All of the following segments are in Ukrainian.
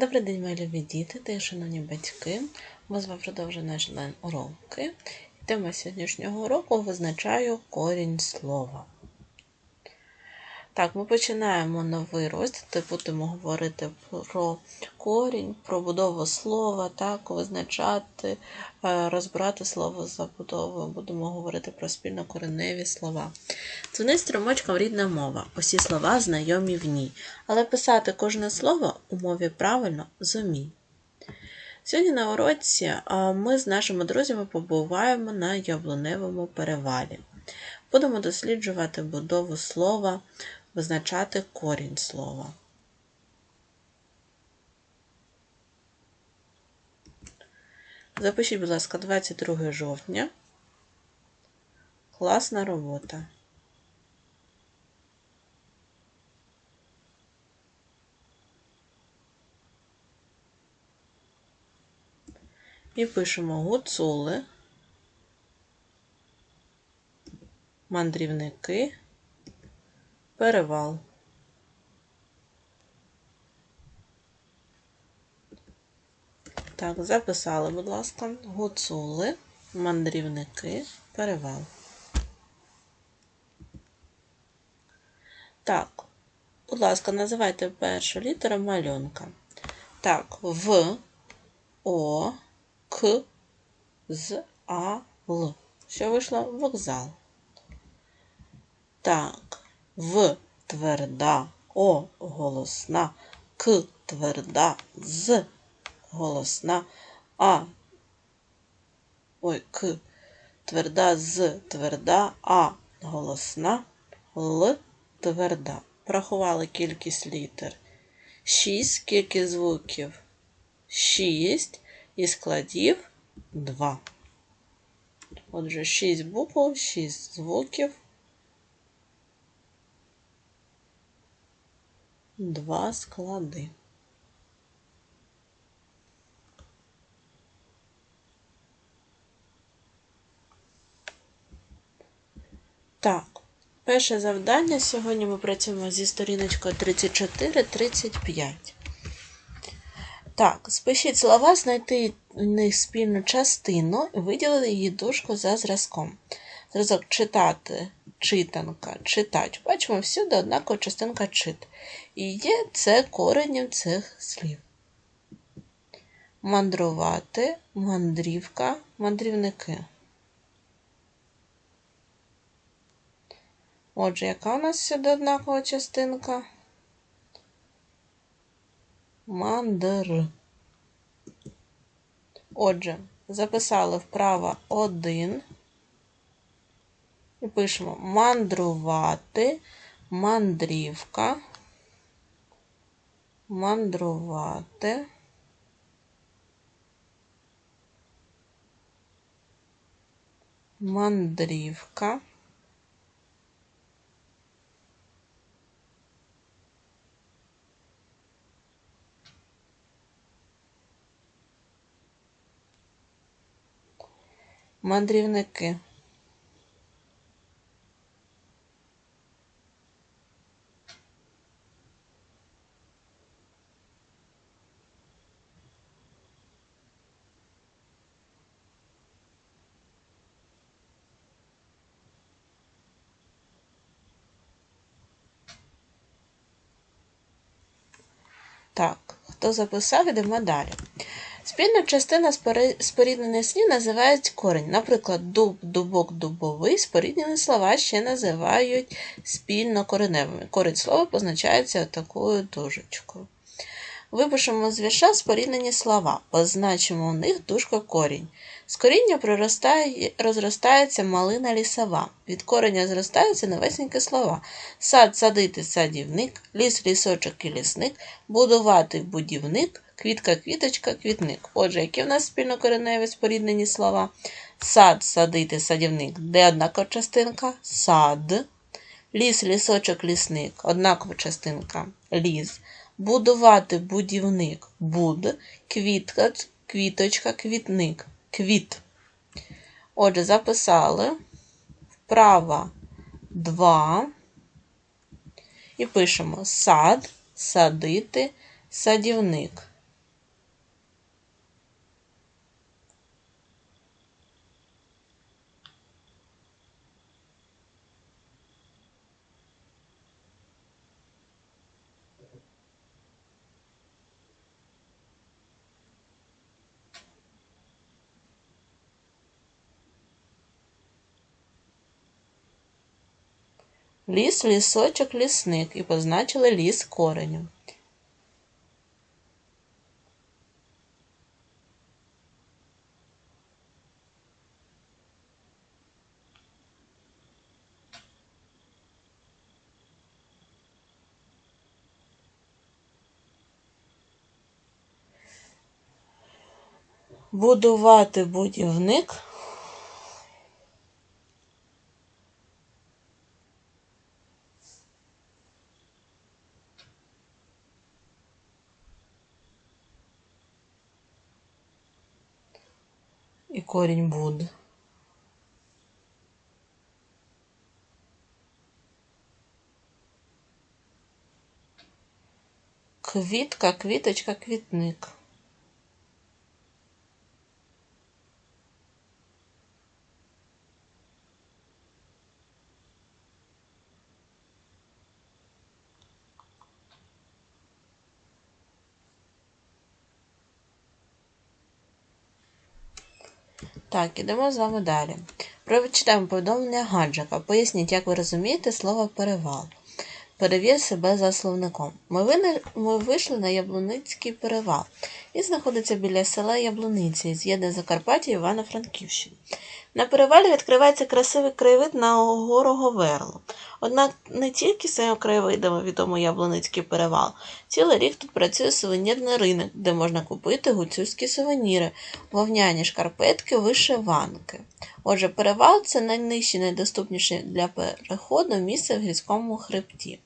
Добрий день, мої любі діти та шановні батьки. Ми з вами продовжуємо наш онлайн уроки. Тема сьогоднішнього уроку визначаю корінь слова. Так, ми починаємо новий розділ, де будемо говорити про корінь, про будову слова, так, визначати, е, розбирати слово з забудовою. Будемо говорити про спільнокореневі слова. Дзвонить струмочком рідна мова. Усі слова знайомі в ній. Але писати кожне слово у мові правильно зумій. Сьогодні на уроці ми з нашими друзями побуваємо на яблуневому перевалі. Будемо досліджувати будову слова, визначати корінь слова. Запишіть, будь ласка, 22 жовтня. Класна робота. І пишемо гуцули, мандрівники, перевал. Так, записали, будь ласка, гуцули, мандрівники, перевал. Так, будь ласка, називайте першу літеру малюнка. Так, В, О, К, З, А, Л. Що вийшло? Вокзал. Так, В тверда, О голосна, К тверда, З голосна, А. Ой, К. Тверда з тверда, А голосна, Л тверда. Порахували кількість літер. Шість скільки звуків? Шість і складів два. Отже, шість букв, шість звуків. Два склади. Так, перше завдання. Сьогодні ми працюємо зі сторіночкою 34-35. Так, спишіть слова, знайти в них спільну частину і виділити її дужку за зразком. Зразок читати, читанка, читач. Бачимо всюди однакова частинка чит. І є це коренем цих слів. Мандрувати, мандрівка, мандрівники. Отже, яка у нас сюди однакова частинка? Мандр. Отже, записали вправо один. І пишемо мандрувати, мандрівка, мандрувати. Мандрівка. Мандрівники. Так, хто записав, йдемо далі. Спільна частина споріднених слів називають корінь. Наприклад, дуб, дубок, дубовий споріднені слова ще називають спільно кореневими. Корінь слова позначається такою дужечкою. Випишемо з вірша споріднені слова, позначимо у них дужка корінь. З коріння проростає, розростається малина лісова. Від кореня зростаються новесенькі слова. Сад, садити, садівник, ліс, лісочок і лісник, будувати будівник, квітка, квіточка, квітник. Отже, які в нас спільнокореневі споріднені слова? Сад, садити, садівник. Де однакова частинка? Сад. Ліс, лісочок, лісник. Однакова частинка. Ліс. Будувати будівник. Буд. Квітка, квіточка, квітник. Квіт. Отже, записали. Вправа 2. І пишемо сад, садити, садівник. Ліс, лісочок, лісник і позначили ліс коренем. Будувати будівник. І корінь буде. Квітка, квіточка, квітник. Так, ідемо з вами далі. Прочитаємо повідомлення Гаджака. Поясніть, як ви розумієте слово перевал. Перевір себе за словником. Ми, вина... Ми вийшли на Яблуницький перевал і знаходиться біля села Яблуниці, з'єднує Закарпаття і Івано-Франківщини. На перевалі відкривається красивий краєвид на гору Говерло. Однак не тільки своїм краєвидами відомий Яблуницький перевал. Цілий рік тут працює сувенірний ринок, де можна купити гуцульські сувеніри, вовняні шкарпетки, вишиванки. Отже, перевал це найнижче, найдоступніше для переходу місце в гірському хребті.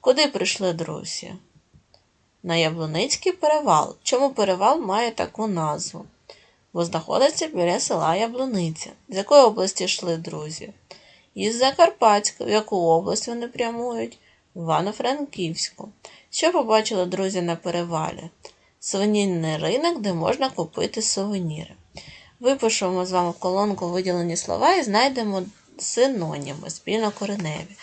Куди прийшли друзі? На Яблуницький перевал. Чому перевал має таку назву? Бо знаходиться біля села Яблуниця. З якої області йшли друзі? Із Закарпатська. В яку область вони прямують? Івано-Франківську. Що побачили друзі на перевалі? Сувенірний ринок, де можна купити сувеніри. Випишемо з вами колонку виділені слова і знайдемо синоніми спільнокореневі.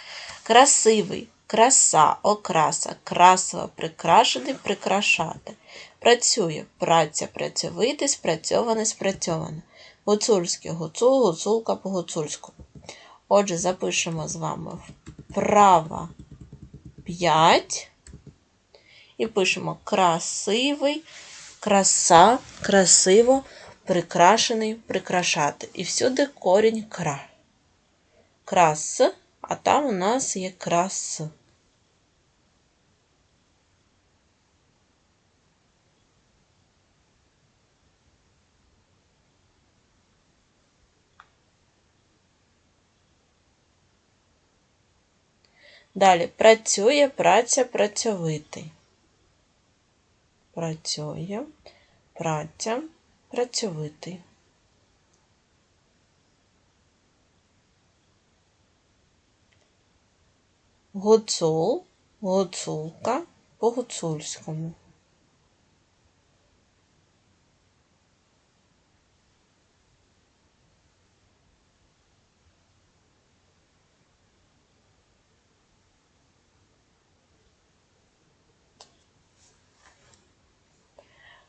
Красивий, краса, окраса, красова, прикрашений, прикрашати. Працює, праця, працьовитий, спрацьований, спрацьоване. Гуцульський, гуцул, гуцулка по гуцульську. Отже, запишемо з вами вправа 5. І пишемо красивий, краса, красиво, прикрашений, прикрашати. І всюди корінь кра. Крас, а там у нас є крас. Далі працює, праця, працьовитий. Працює, праця, працьовитий. Гуцул, гуцулка по гуцульському.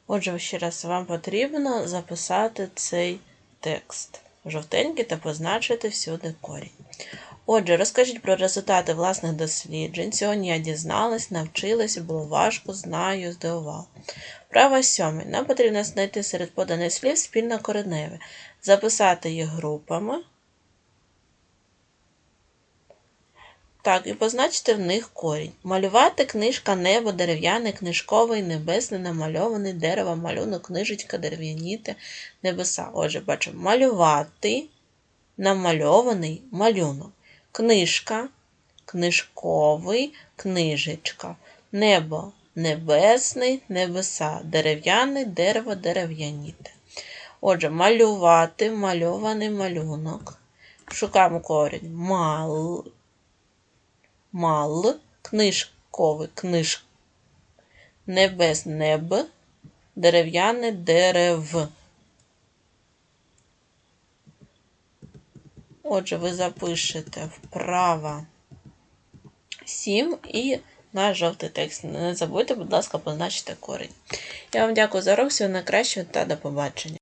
Отже, ще раз вам потрібно записати цей текст жовтенький та позначити всюди корінь. Отже, розкажіть про результати власних досліджень. Сьогодні я дізналась, навчилась, було важко, знаю, здивувала. Право сьоме. Нам потрібно знайти серед поданих слів спільно кореневе, записати їх групами. Так, і позначити в них корінь. Малювати книжка, небо, дерев'яний, книжковий, небесний, намальований, дерево, малюнок, книжечка, дерев'яніти, небеса. Отже, бачимо, малювати, намальований малюнок. Книжка, книжковий, книжечка. Небо, небесний, небеса, дерев'яний, дерево, дерев'яніте. Отже, малювати, мальований малюнок. Шукаємо корінь. Мал мал, книжковий книж, небес неб, дерев'яне дерев. Отже, ви запишете вправо 7 і наш жовтий текст. Не забудьте, будь ласка, позначити корінь. Я вам дякую за урок, всього найкращого та до побачення.